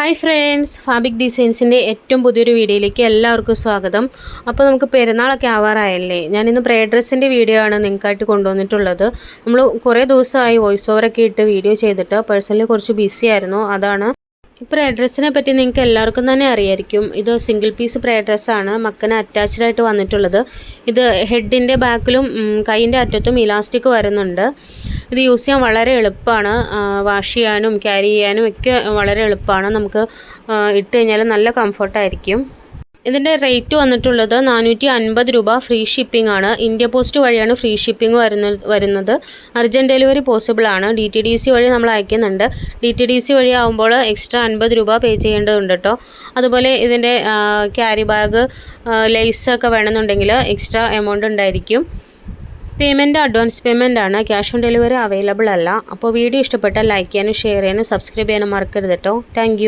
Hi friends ഫാബിക് ഡിസൈൻസിന്റെ ഏറ്റവും പുതിയൊരു വീഡിയോയിലേക്ക് എല്ലാവർക്കും സ്വാഗതം. അപ്പോൾ നമുക്ക് പെരുന്നാളൊക്കെ ആവാറായല്ലേ? ഞാനിന്ന് പ്രേ ഡ്രസ്സിന്റെ വീഡിയോ ആണ് നിങ്ങൾക്കായിട്ട് കൊണ്ടുവന്നിട്ടുള്ളത്. നമ്മൾ കുറേ ദിവസമായി വോയിസ് ഓവറൊക്കെ ഇട്ട് വീഡിയോ ചെയ്തിട്ട് പേഴ്സണലി കുറച്ച് ബിസി ആയിരുന്നു. അതാണ് ഇപ്പോൾ ഡ്രസ്സിനെ പറ്റി നിങ്ങൾക്ക് എല്ലാവർക്കും തന്നെ അറിയായിരിക്കും. ഇത് സിംഗിൾ പീസ് പ്രേ ഡ്രസ്സാണ് മക്കന് അറ്റാച്ച്ഡ് ആയിട്ട് വന്നിട്ടുള്ളത്. ഇത് ഹെഡിന്റെ ബാക്കിലും കൈയിന്റെ അറ്റത്തും ഇലാസ്റ്റിക് വരുന്നുണ്ട്. ഇത് യൂസ് ചെയ്യാൻ വളരെ എളുപ്പമാണ്. വാഷ് ചെയ്യാനും ക്യാരി ചെയ്യാനും ഒക്കെ വളരെ എളുപ്പമാണ്. നമുക്ക് ഇട്ട് കഴിഞ്ഞാൽ നല്ല കംഫർട്ടായിരിക്കും. ഇതിന്റെ റേറ്റ് വന്നിട്ടുള്ളത് നാനൂറ്റി അൻപത് രൂപ ഫ്രീ ഷിപ്പിംഗ് ആണ്. ഇന്ത്യ പോസ്റ്റ് വഴിയാണ് ഫ്രീ ഷിപ്പിംഗ് വരുന്ന വരുന്നത്. അർജന്റ് ഡെലിവറി പോസിബിൾ ആണ്. ഡി ടി ഡി സി വഴി നമ്മൾ അയക്കുന്നുണ്ട്. ഡി ടി ഡി സി വഴി ആകുമ്പോൾ എക്സ്ട്രാ അൻപത് രൂപ പേ ചെയ്യേണ്ടതുണ്ട് കേട്ടോ. അതുപോലെ ഇതിന്റെ ക്യാരി ബാഗ് ലൈസൊക്കെ വേണമെന്നുണ്ടെങ്കിൽ എക്സ്ട്രാ എമൗണ്ട് ഉണ്ടായിരിക്കും. പേയ്മെന്റ് അഡ്വാൻസ് പേയ്മെന്റ് ആണ് ക്യാഷ് ഓൺ ഡെലിവറി അവൈലബിൾ അല്ല. അപ്പോൾ വീഡിയോ ഇഷ്ടപ്പെട്ടാൽ ലൈക്ക് ചെയ്യാനും ഷെയർ ചെയ്യാനും സബ്സ്ക്രൈബ് ചെയ്യാനും മറക്കരുത് കേട്ടോ. താങ്ക്